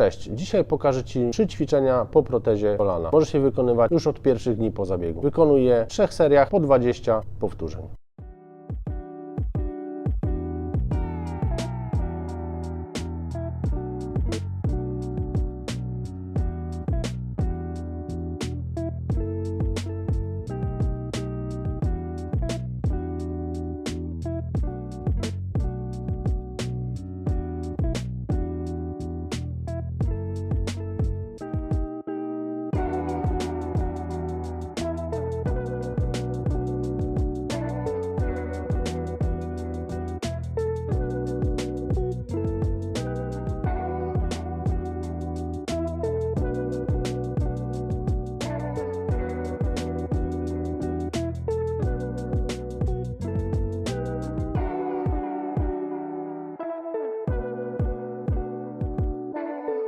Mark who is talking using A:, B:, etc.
A: Cześć, dzisiaj pokażę Ci trzy ćwiczenia po protezie kolana. Możesz je wykonywać już od pierwszych dni po zabiegu. Wykonuję w trzech seriach po 20 powtórzeń.